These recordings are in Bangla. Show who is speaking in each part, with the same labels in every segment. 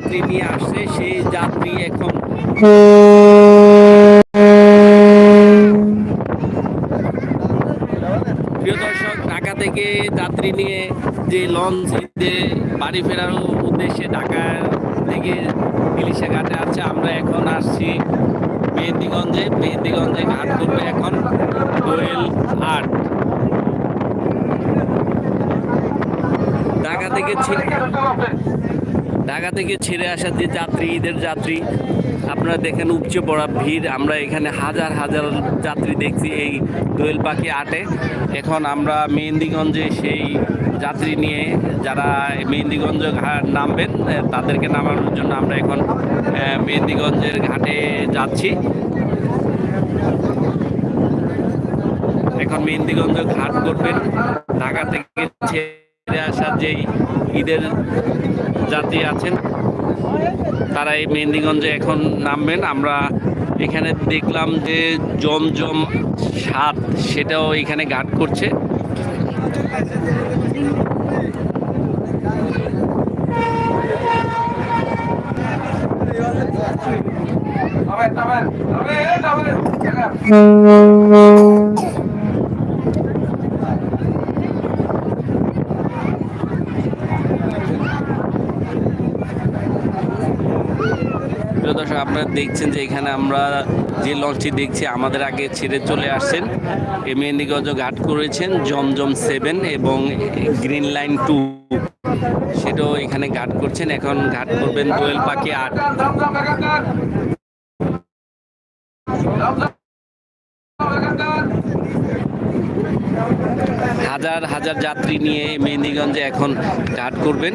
Speaker 1: যাত্রী নিয়ে আসছে, সেই যাত্রী এখন প্রিয় দর্শক, ঢাকা থেকে যাত্রী নিয়ে যে লঞ্চে বাড়ি ফেরার উদ্দেশ্যে ঢাকা থেকে ইলিশা ঘাটে আসছে, আমরা এখন আসছি মেহেন্দিগঞ্জে। মেহেন্দিগঞ্জে ঘাট করবে এখন দোয়েল আট ঢাকা থেকে ঢাকা থেকে ছেড়ে আসা যে যাত্রী, ঈদের যাত্রী, আপনারা দেখেন উপচে পড়া ভিড়। আমরা এখানে হাজার হাজার যাত্রী দেখছি এই দোয়েল পাখি আটে। এখন আমরা মেহেন্দিগঞ্জে সেই যাত্রী নিয়ে যারা মেহেন্দিগঞ্জ ঘাট নামবেন তাদেরকে নামানোর জন্য আমরা এখন মেহেন্দিগঞ্জের ঘাটে যাচ্ছি। এখন মেহেন্দিগঞ্জ ঘাট করবেন। ঢাকা থেকে ছেড়ে আসা যেই ঈদের যাত্রী আছেন তারা এই মেহেন্দিগঞ্জে এখন নামবেন আমরা এখানে দেখলাম যে জমজম সাত সেটাও এখানে ঘাট করছে আপনারা দেখছেন যে এখানে আমরা যে লঞ্চটি দেখছি, আমাদের আগে ছেড়ে চলে আসছেন। মেহেন্দিগঞ্জ ঘাট করেছেন, জমজম সেভেন এবং গ্রিন লাইন টু। সেটাও এখানে ঘাট করছেন। এখন ঘাট করবেন দোয়েল পাখি আট। হাজার হাজার যাত্রী নিয়ে মেহেন্দিগঞ্জে এখন ঘাট করবেন।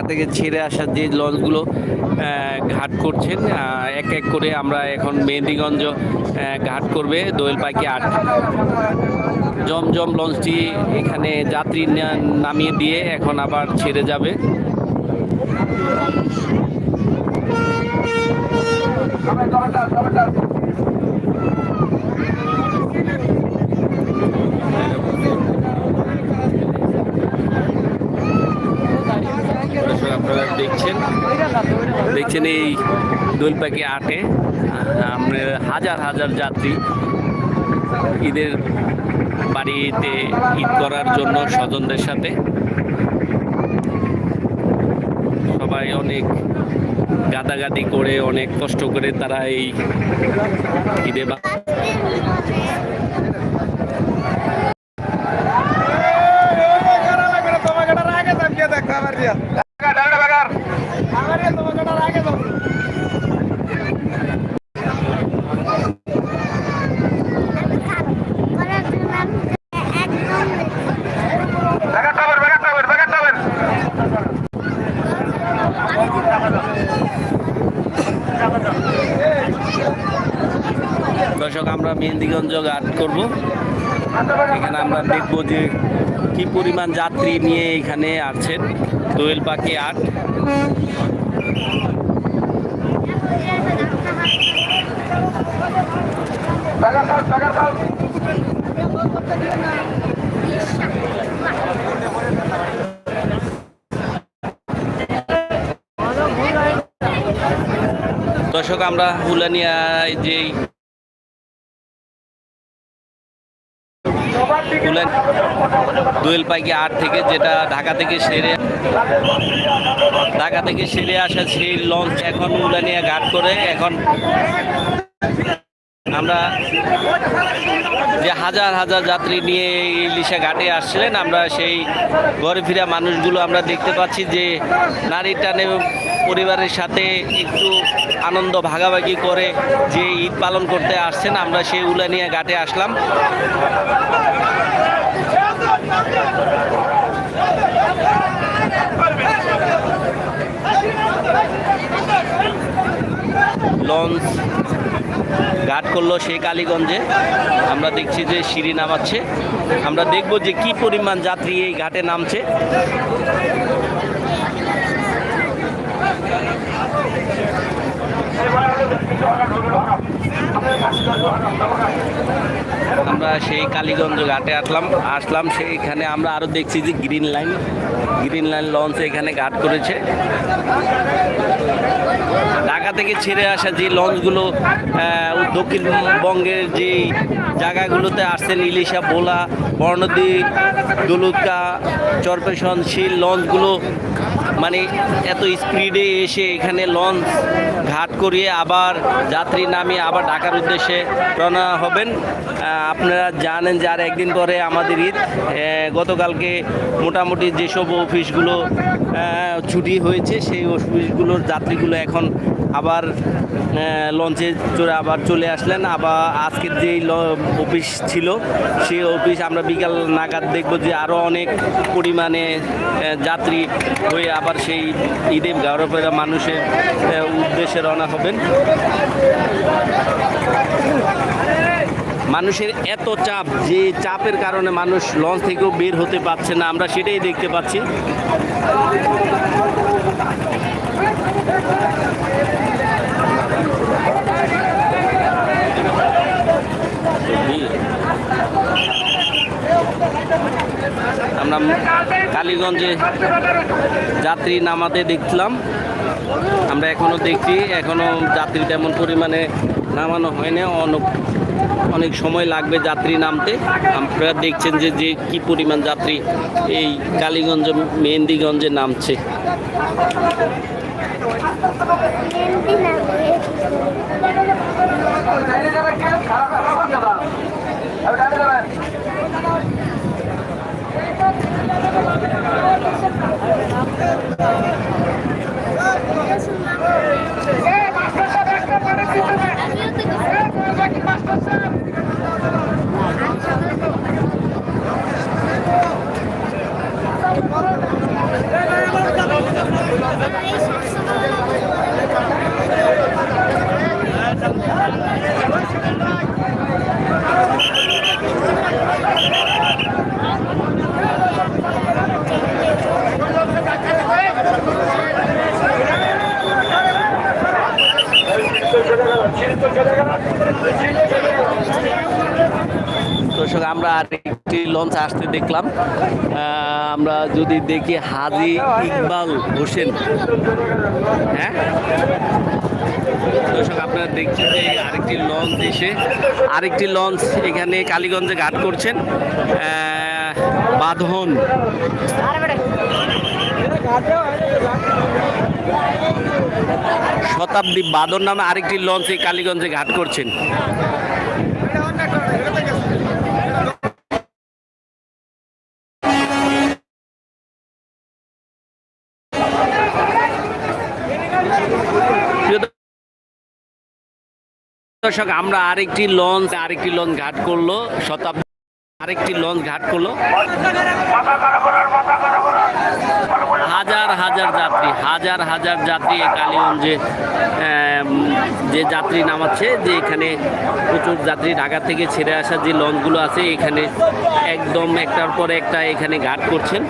Speaker 1: ঢাকা থেকে ছেড়ে আসা যে লঞ্চগুলো ঘাট করছেন এক এক করে আমরা এখন মেহেন্দিগঞ্জ ঘাট করবে, দোয়েল পাখি আট। জমজম লঞ্চটি এখানে যাত্রী নামিয়ে দিয়ে এখন আবার ছেড়ে যাবে। দর্শক আপনারা দেখছেন দেখছেন এই দোল পাখি আটে আমরা হাজার হাজার যাত্রী ঈদের বাড়িতে ঈদ করার জন্য স্বজনদের সাথে সবাই অনেক গাদাগাদি করে অনেক কষ্ট করে তারা এই ঈদে বা- দর্শক আমরা মেহেন্দিগঞ্জ ঘাট করব এখানে আমরা দেখব যে কি পরিমাণ যাত্রী নিয়ে এখানে আছেন দোয়েল পাখি আট। দর্শক, আমরা হুলানিয়ায় যে হুলান দোয়েল পাইকি আট থেকে, যেটা ঢাকা থেকে সেরে ঢাকা থেকে সেরে আসা সেই লঞ্চ এখন উলানিয়া ঘাট করে। এখন আমরা যে হাজার হাজার যাত্রী নিয়ে ইলিশা ঘাটে আসছিলেন, আমরা সেই ঘরে ফিরা মানুষগুলো আমরা দেখতে পাচ্ছি যে নারী টানে পরিবারের সাথে একটু আনন্দ ভাগাভাগি করে যে ঈদ পালন করতে আসছেন, আমরা সেই উলানিয়া ঘাটে আসলাম। লঞ্চ ঘাট করল সেই কালীগঞ্জে। আমরা দেখছি যে সিঁড়ি নামাচ্ছে। আমরা দেখব যে কি পরিমাণ যাত্রী এই ঘাটে নামছে। আমরা সেই কালীগঞ্জ ঘাটে আসলাম আসলাম সেইখানে আমরা আরও দেখছি যে Green Line Green Line launch এখানে ঘাট করেছে। ঢাকা থেকে ছেড়ে আসা যে লঞ্চগুলো দক্ষিণবঙ্গের যে জায়গাগুলোতে আসছেন ইলিশা ভোলা বর্ণদী দোলুকা, চরপেশন, সেই লঞ্চগুলো মানে এত স্পিডে এসে এখানে লঞ্চ ঘাট করিয়ে আবার যাত্রী নামিয়ে আবার ঢাকার উদ্দেশ্যে রওনা হবেন। আপনারা জানেন যে আর একদিন পরে আমাদের ঈদ। গতকালকে মোটামুটি যেসব অফিসগুলো ছুটি হয়েছে সেই অফিসগুলোর যাত্রীগুলো এখন আবার লঞ্চে চড়ে আবার চলে আসলেন। আবার আজকের যেই অফিস ছিল, সেই অফিস আমরা বিকাল নাগাদ দেখব যে আরও অনেক পরিমাণে যাত্রী হয়ে আবার সেই ঈদে গাওয়ারপেরা মানুষের উদ্দেশ্যে রওনা হবেন। মানুষের এত চাপ, যে চাপের কারণে মানুষ লঞ্চ থেকেও বের হতে পারছে না, আমরা সেটাই দেখতে পাচ্ছি। আমরা কালীগঞ্জে যাত্রী নামাতে দেখলাম। আমরা এখনও দেখছি, এখনও যাত্রী তেমন পরিমাণে নামানো হয়নি অনেক অনেক সময় লাগবে যাত্রী নামতে। আপনারা দেখছেন যে যে কি পরিমাণ যাত্রী এই কালীগঞ্জ, মেহেন্দিগঞ্জে নামছে। Thank you. দর্শক, আমরা আরেকটি লঞ্চ আসতে দেখলাম। আমরা যদি দেখি হাজি ইকবাল হোসেন। হ্যাঁ? দর্শক, আপনারা দেখছেন যে আরেকটি লঞ্চ এসে, আরেকটি লঞ্চ এখানে কালীগঞ্জে ঘাট করছেন বাঁধন। শতাব্দী বাদন নামে আরেকটি লঞ্চ এই কালীগঞ্জে ঘাট করছেন। দর্শক, আমরা আরেকটি লঞ্চ আরেকটি লঞ্চ ঘাট করল শতাব্দী আরেকটি লঞ্চ ঘাট করল। হাজার হাজার যাত্রী, হাজার হাজার যাত্রী এই কালীগঞ্জে যে যাত্রী নামাচ্ছে, যে এখানে প্রচুর যাত্রী ঢাকা থেকে ছেড়ে আসা যে লঞ্চগুলো আছে, এখানে একদম একটার পর একটা এখানে ঘাট করছেন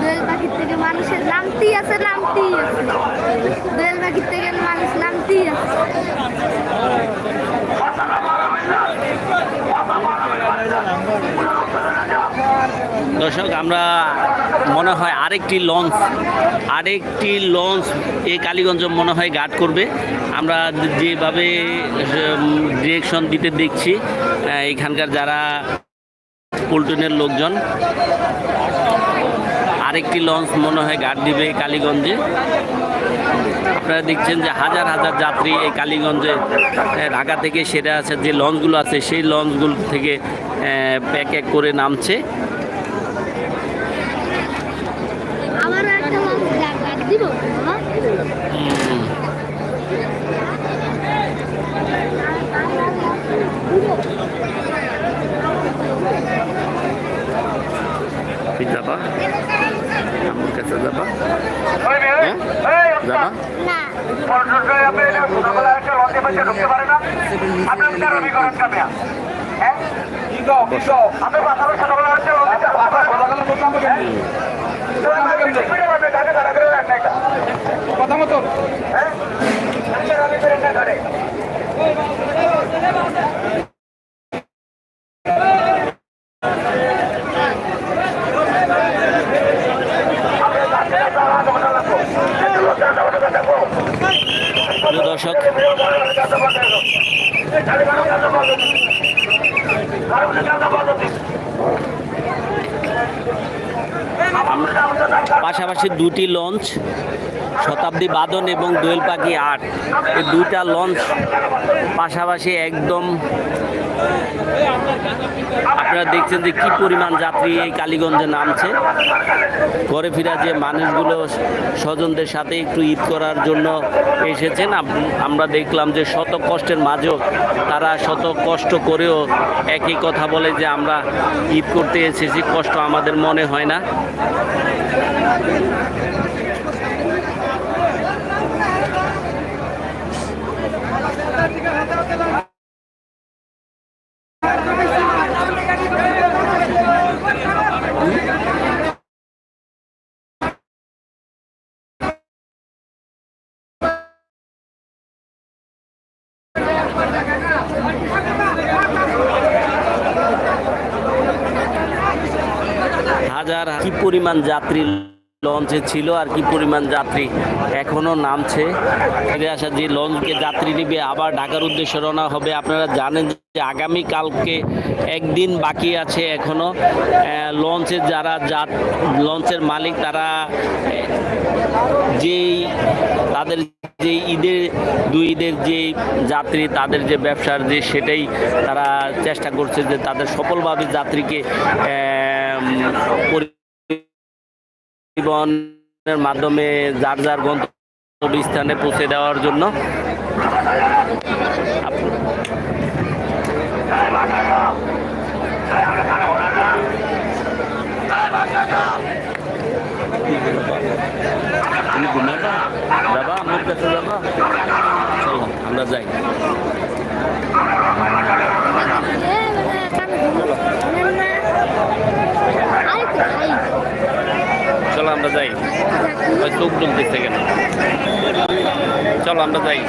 Speaker 2: দোয়েল পাখির থেকে মানুষের আছে মানুষ
Speaker 1: দর্শক, আমরা মনে হয় আরেকটি লঞ্চ আরেকটি লঞ্চ এই কালীগঞ্জ মনে হয় গার্ড করবে। আমরা যেভাবে ডিরেকশন দিতে দেখছি এখানকার যারা পল্টনের লোকজন। আরেকটি লঞ্চ মনে হয় গার্ড দিবে এই কালীগঞ্জে। আপনারা দেখছেন যে হাজার হাজার যাত্রী এই কালীগঞ্জে ঢাকা থেকে সেরে আছে যে লঞ্চগুলো আছে সেই লঞ্চগুলো থেকে প্যাক এক করে নামছে।
Speaker 2: লঞ্চ গাছ
Speaker 1: যাবা? কাছে যাবা?
Speaker 3: পর্যটনে আপনি সকালে একটা লঞ্চে বসে ঢুকতে পারে না আপনার বিচার আমি করেন কামিয়া হ্যাঁ আপনি পাথারের সকালে একটা লঞ্চে কথা মতো হ্যাঁ আমি ফেরেন না ধরে
Speaker 1: প্রিয় দর্শক পাশাপাশি দুটি লঞ্চ, শতাব্দী বাদন এবং দোয়েল পাখি আট। এই দুইটা লঞ্চ পাশাপাশি একদম আপনারা দেখছেন যে কি পরিমাণ যাত্রী এই কালীগঞ্জে নামছে। ঘরে ফেরা যে মানুষগুলো স্বজনদের সাথে একটু ঈদ করার জন্য এসেছেন আমরা দেখলাম যে শত কষ্টের মাঝেও তারা শত কষ্ট করেও একই কথা বলে যে আমরা ঈদ করতে এসেছি, কষ্ট আমাদের মনে হয় না। হাজার কি পরিমাণ যাত্রী লঞ্চে ছিল আর কি পরিমাণ যাত্রী এখনও নামছে। ফিরে আসা যে লঞ্চকে যাত্রী নিবে আবার ঢাকার উদ্দেশ্যে রওনা হবে। আপনারা জানেন যে আগামী কালকে একদিন বাকি আছে এখনও আহ, লঞ্চের যারা যাত লঞ্চের মালিক তারা যেই তাদের যে ঈদের দুই ঈদের যে যাত্রী তাদের যে ব্যবসার যে সেটাই তারা চেষ্টা করছে যে তাদের সফলভাবে যাত্রীকে পরিবহনের মাধ্যমে যার যার গন্তব্যস্থানে পৌঁছে দেওয়ার জন্য। আপ- তুমি ঘুমাবা যাবা আমার কাছে যাবা। চলো আমরা যাই। চলো আমরা যাই। চোখ ডুলতেছে কেন? চলো আমরা যাই।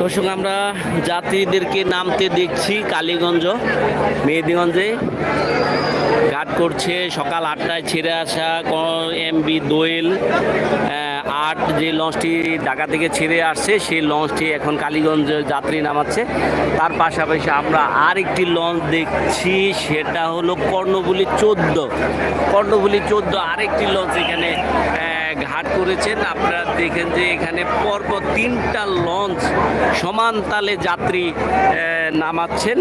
Speaker 1: দর্শক আমরা যাত্রীদেরকে নামতে দেখছি কালীগঞ্জ, মেহেদিগঞ্জে। ঘাট করছে, সকাল আটটায় ছেড়ে আসা এমবি দোয়েল আট যে লঞ্চটি ঢাকা থেকে ছেড়ে আসছে, সেই লঞ্চটি এখন কালীগঞ্জ যাত্রী নামাচ্ছে। তার পাশাপাশি আমরা আরেকটি লঞ্চ দেখছি, সেটা হলো কর্ণবুলি চোদ্দ। কর্ণবুলি চোদ্দ আরেকটি লঞ্চ এখানে ঘাট করেছেন। আপনারা দেখেন যে এখানে পরপর তিনটা লঞ্চ সমান তালে যাত্রী নামাচ্ছেন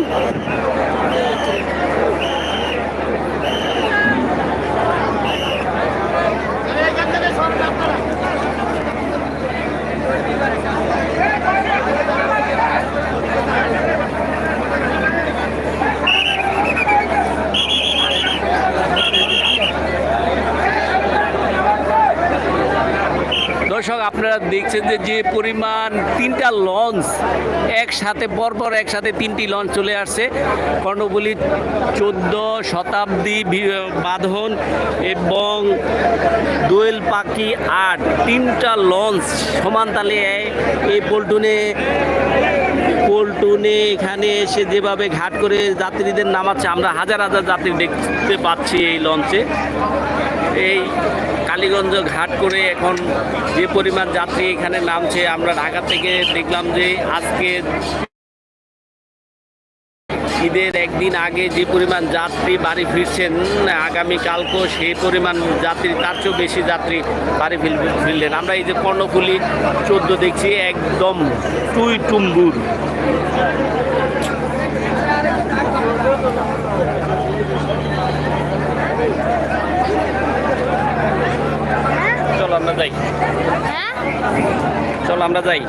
Speaker 1: দর্শক আপনারা দেখছেন যে যে পরিমাণ তিনটা লঞ্চ একসাথে, পরপর একসাথে তিনটি লঞ্চ চলে আসছে। কর্ণবলী চোদ্দ শতাব্দী বাঁধন এবং দোয়েল পাখি আট, তিনটা লঞ্চ সমান তালে এই পল্টনে পল্টনে এখানে এসে যেভাবে ঘাট করে যাত্রীদের নামাচ্ছে, আমরা হাজার হাজার যাত্রী দেখতে পাচ্ছি এই লঞ্চে। এই কালীগঞ্জ ঘাট করে এখন যে পরিমাণ যাত্রী এখানে নামছে, আমরা ঢাকা থেকে দেখলাম যে আজকে ঈদের একদিন আগে যে পরিমাণ যাত্রী বাড়ি ফিরছেন আগামী কালকেও সেই পরিমাণ যাত্রী, তার চেয়েও বেশি যাত্রী বাড়ি ফির- ফিরলেন। আমরা এই যে কর্ণফুলি চোদ্দ দেখছি, একদম টুই টুম্বুর আমরা যাই
Speaker 2: হ্যাঁ
Speaker 1: চলো আমরা যাই